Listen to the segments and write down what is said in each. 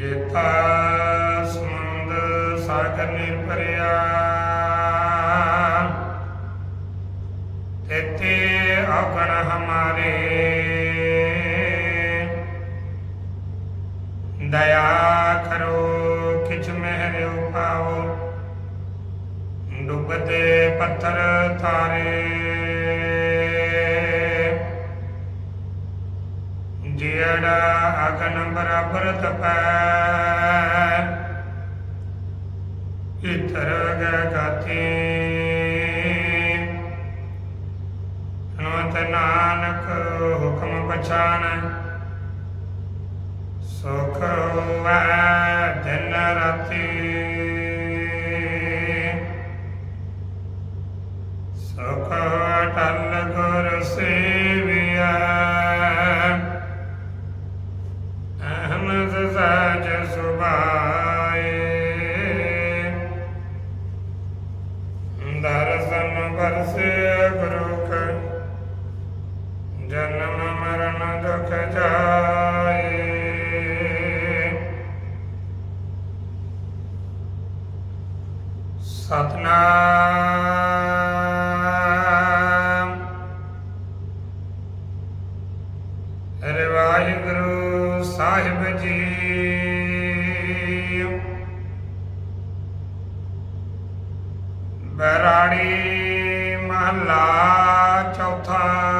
ਜੇਤਾ ਸਮੁੰਦ ਸਾਗਰ ਨਿਰਭਰਿਆ। ਤੇਤੇ ਅਗਣ ਹਮਾਰੇ। ਦਇਆ ਕਰੋ ਕਿਛ ਮਹਿਰ ਪਾਓ ਡੁੱਬਦੇ ਪੱਥਰ ਤਾਰੇ। ਜਿਹੜਾ ਅਗਨ ਬਰਾਬਰ ਤਪੈ। ਇਤਰ ਗਗਤੀ ਹਨਵਤ ਨਾਨਕ ਹੁਕਮ ਪਛਾਨ। ਸੁਖ ਹੋਵੈ ਦਿਨ ਰਾਤੀ। ਮਰਨ ਜਾਏ। ਸਤਨਾਮ। ਅਰੇ ਵਾਹਿਗੁਰੂ ਸਾਹਿਬ ਜੀ। ਬਰਾੜੀ ਮਹਲਾ ਚੌਥਾ।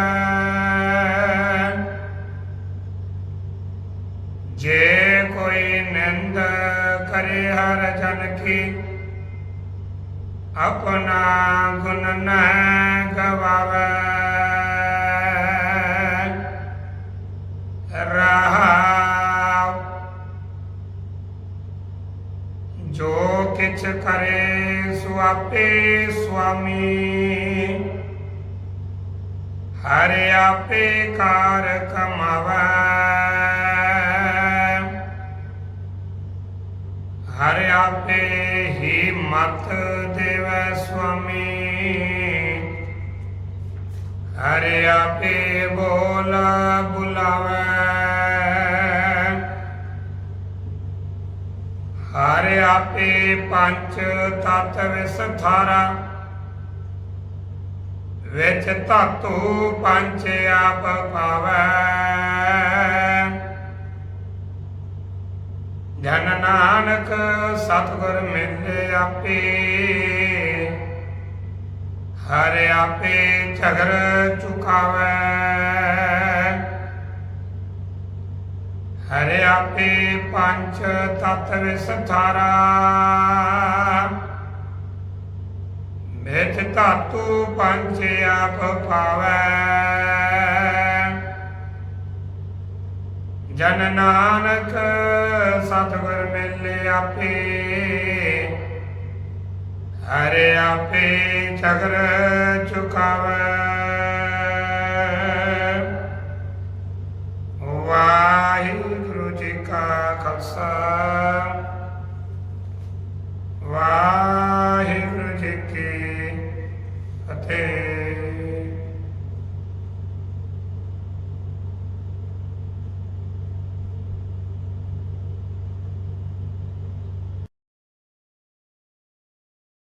ਕਰੇ ਹਰ ਜਨ ਕੀ। ਆਪਣਾ ਗੁਣ ਨਾ ਗਵਾਵੇ। ਰਹਾਉ ਜੋ ਕਿਛ ਕਰੇ ਸੋ ਆਪੇ ਸੁਆਮੀ। ਹਰ ਆਪੇ ਕਾਰ ਕਮਾਵੇ। ਆਪੇ ਹੀ ਮਤ ਦੇਵੈ ਸੁਆਮੀ। ਹਰ ਆਪੇ ਬੋਲ ਬੁਲਾਵੇ। ਹਰ ਆਪੇ ਪੰਜ ਤਤ ਵਿਸਥਾਰਾ ਵਿੱਚ ਧਾਤੂ ਪੰਜ ਆਪ ਪਾਵੈ। ਜਨ ਨਾਨਕ ਸਤਿਗੁਰ ਮਿਲੇ ਆਪੇ, ਹਰ ਆਪੇ ਝਗਰ ਚੁਕਾਵੈ ਹਰ ਆਪੇ ਪੰਜ ਤਤ ਵਿਸਥਾਰਾ ਮੇਥ ਧਾਤੂ ਪੰਜ ਆਪ ਪਾਵੈ। ਜਨ ਨਾਨਕ ਸਤਿਗੁਰ ਮਿਲੇ ਆਪੇ ਹਰੇ ਆਪੇ ਚਗਰ ਚੁਕਾਵੇ ਵਾਹਿਗੁਰੂ ਜੀ ਕਾ ਖਾਲਸਾ ਵਾਹਿ